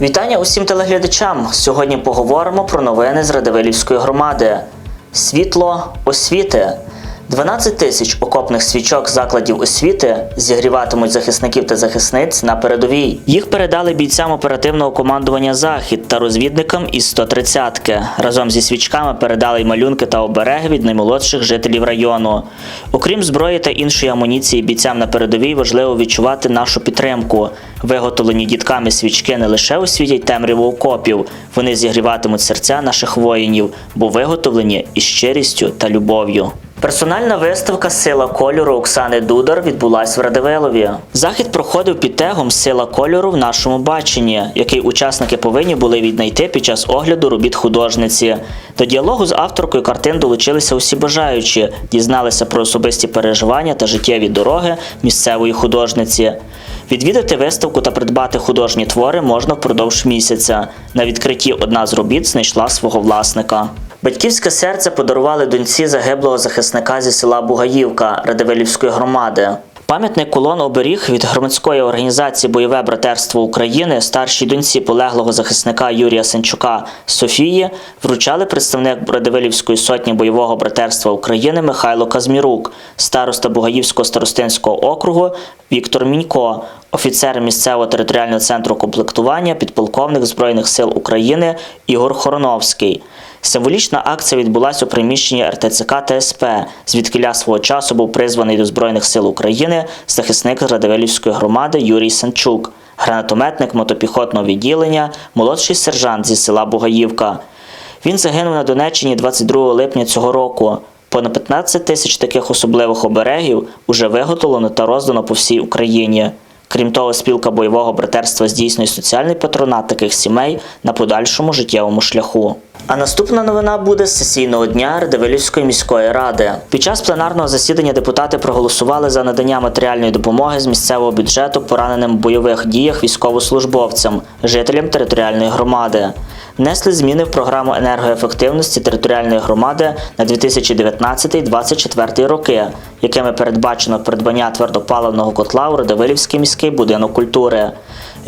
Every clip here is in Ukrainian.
Вітання усім телеглядачам. Сьогодні поговоримо про новини з Радивилівської громади. Світло освіти. 12 тисяч окопних свічок закладів освіти зігріватимуть захисників та захисниць на передовій. Їх передали бійцям оперативного командування Захід та розвідникам із 130-ки. Разом зі свічками передали й малюнки та обереги від наймолодших жителів району. Окрім зброї та іншої амуніції, бійцям на передовій важливо відчувати нашу підтримку. Виготовлені дітками свічки не лише освітять темряву окопів, вони зігріватимуть серця наших воїнів, бо виготовлені із щирістю та любов'ю. Персональна виставка Сила кольору Оксани Дудар відбулась в Радивилові. Захід проходив під тегом Сила кольору в нашому баченні, який учасники повинні були віднайти під час огляду робіт художниці. До діалогу з авторкою картин долучилися усі бажаючі, дізналися про особисті переживання та життєві дороги місцевої художниці. Відвідати виставку та придбати художні твори можна впродовж місяця. На відкритті одна з робіт знайшла свого власника. Батьківське серце подарували доньці загиблого захисника зі села Бугаївка Радивилівської громади. Пам'ятний колон оберіг від громадської організації Бойове братерство України старшій доньці полеглого захисника Юрія Сенчука Софії вручали представник Радивилівської сотні бойового братерства України Михайло Казмірук, староста Бугаївського старостинського округу Віктор Мінько, офіцер місцевого територіального центру комплектування, підполковник Збройних сил України Ігор Хороновський. Символічна акція відбулася у приміщенні РТЦК та СП, звідкиля свого часу був призваний до Збройних сил України захисник Радивилівської громади Юрій Санчук, гранатометник мотопіхотного відділення, молодший сержант зі села Бугаївка. Він загинув на Донеччині 22 липня цього року. Понад 15 тисяч таких особливих оберегів уже виготовлено та роздано по всій Україні. Крім того, спілка бойового братерства здійснює соціальний патронат таких сімей на подальшому життєвому шляху. А наступна новина буде з сесійного дня Радивилівської міської ради. Під час пленарного засідання депутати проголосували за надання матеріальної допомоги з місцевого бюджету пораненим в бойових діях військовослужбовцям, жителям територіальної громади. Внесли зміни в програму енергоефективності територіальної громади на 2019-2024 роки, якими передбачено придбання твердопаливного котла у Радивилівський міський будинок культури.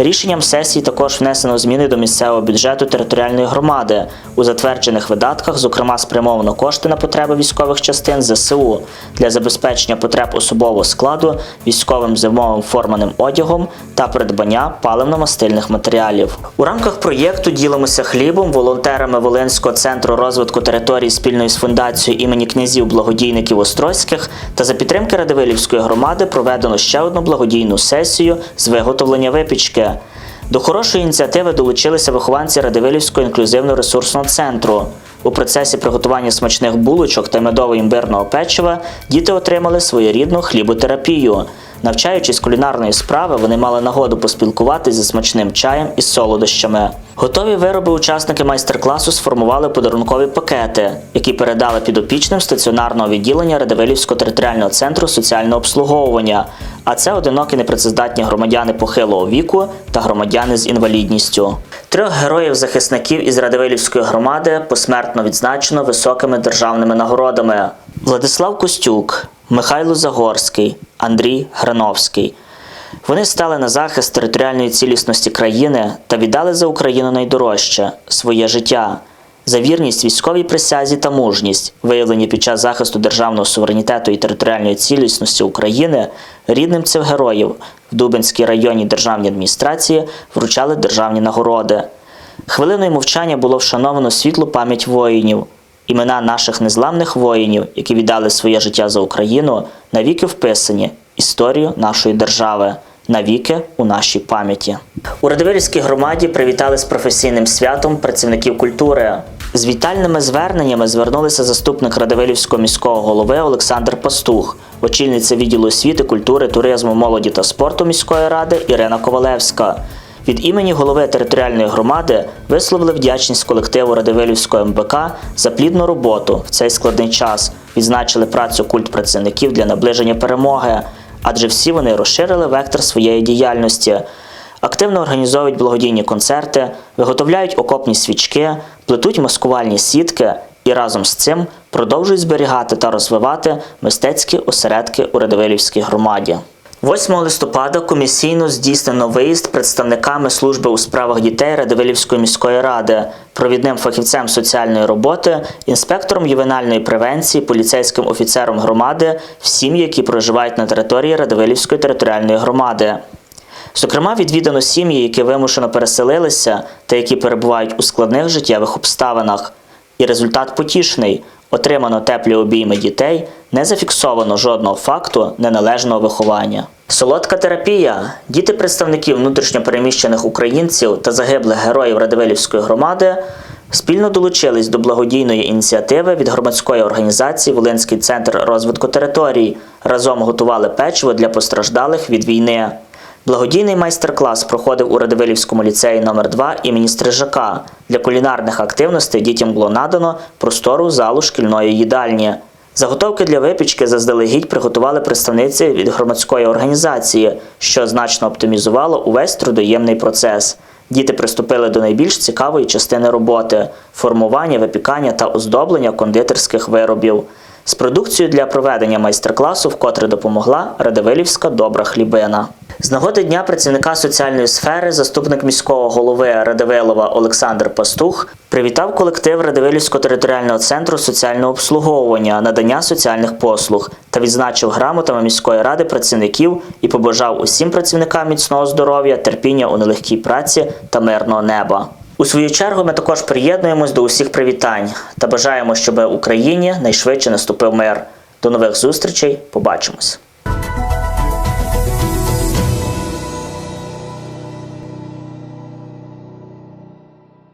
Рішенням сесії також внесено зміни до місцевого бюджету територіальної громади. У затверджених видатках, зокрема, спрямовано кошти на потреби військових частин ЗСУ для забезпечення потреб особового складу, військовим зимовим форманим одягом та придбання паливно-мастильних матеріалів. У рамках проєкту Ділимося хлібом волонтерами Волинського центру розвитку територій спільної з фундацією імені князів благодійників Острозьких та за підтримки Радивилівської громади проведено ще одну благодійну сесію з виготовлення випічки. До хорошої ініціативи долучилися вихованці Радивилівського інклюзивно-ресурсного центру. У процесі приготування смачних булочок та медово-імбирного печива діти отримали своєрідну хліботерапію. Навчаючись кулінарної справи, вони мали нагоду поспілкуватися зі смачним чаєм і солодощами. Готові вироби учасники майстер-класу сформували подарункові пакети, які передали підопічним стаціонарного відділення Радивилівського територіального центру соціального обслуговування. А це одинокі непрацездатні громадяни похилого віку та громадяни з інвалідністю. Трьох героїв-захисників із Радивилівської громади посмертно відзначено високими державними нагородами: Владислав Костюк, Михайло Загорський, Андрій Грановський. Вони стали на захист територіальної цілісності країни та віддали за Україну найдорожче своє життя. За вірність військовій присязі та мужність, виявлені під час захисту державного суверенітету і територіальної цілісності України, рідним цих героїв в Дубинській районній державній адміністрації вручали державні нагороди. Хвилиною мовчання було вшановано світлу пам'ять воїнів, імена наших незламних воїнів, які віддали своє життя за Україну, навіки вписані історію нашої держави. Навіки у нашій пам'яті у Радивилівській громаді привітали з професійним святом працівників культури. З вітальними зверненнями звернулися заступник Радивилівського міського голови Олександр Пастух, очільниця відділу освіти, культури, туризму, молоді та спорту міської ради Ірина Ковалевська. Від імені голови територіальної громади висловили вдячність колективу Радивилівського МБК за плідну роботу в цей складний час. Відзначили працю культ працівників для наближення перемоги, адже всі вони розширили вектор своєї діяльності. Активно організовують благодійні концерти, виготовляють окопні свічки, плетуть маскувальні сітки і разом з цим продовжують зберігати та розвивати мистецькі осередки у Радивилівській громаді. 8 листопада комісійно здійснено виїзд представниками служби у справах дітей Радивилівської міської ради, провідним фахівцем соціальної роботи, інспектором ювенальної превенції, поліцейським офіцером громади в сім'ї, які проживають на території Радивилівської територіальної громади. Зокрема, відвідано сім'ї, які вимушено переселилися та які перебувають у складних життєвих обставинах. І результат потішний: отримано теплі обійми дітей, не зафіксовано жодного факту неналежного виховання. Солодка терапія. Діти представників внутрішньопереміщених українців та загиблих героїв Радивилівської громади спільно долучились до благодійної ініціативи від громадської організації Волинський центр розвитку територій. Разом готували печиво для постраждалих від війни. Благодійний майстер-клас проходив у Радивилівському ліцеї номер 2 імені Стрижака. Для кулінарних активностей дітям було надано простору залу шкільної їдальні. Заготовки для випічки заздалегідь приготували представниці від громадської організації, що значно оптимізувало увесь трудоємний процес. Діти приступили до найбільш цікавої частини роботи формування, випікання та оздоблення кондитерських виробів. З продукцією для проведення майстер-класу вкотре допомогла Радивилівська добра хлібина. З нагоди Дня працівника соціальної сфери заступник міського голови Радивилова Олександр Пастух привітав колектив Радивилівського територіального центру соціального обслуговування, надання соціальних послуг та відзначив грамотами міської ради працівників і побажав усім працівникам міцного здоров'я, терпіння у нелегкій праці та мирного неба. У свою чергу ми також приєднуємось до усіх привітань та бажаємо, щоб Україні найшвидше наступив мир. До нових зустрічей. Побачимось.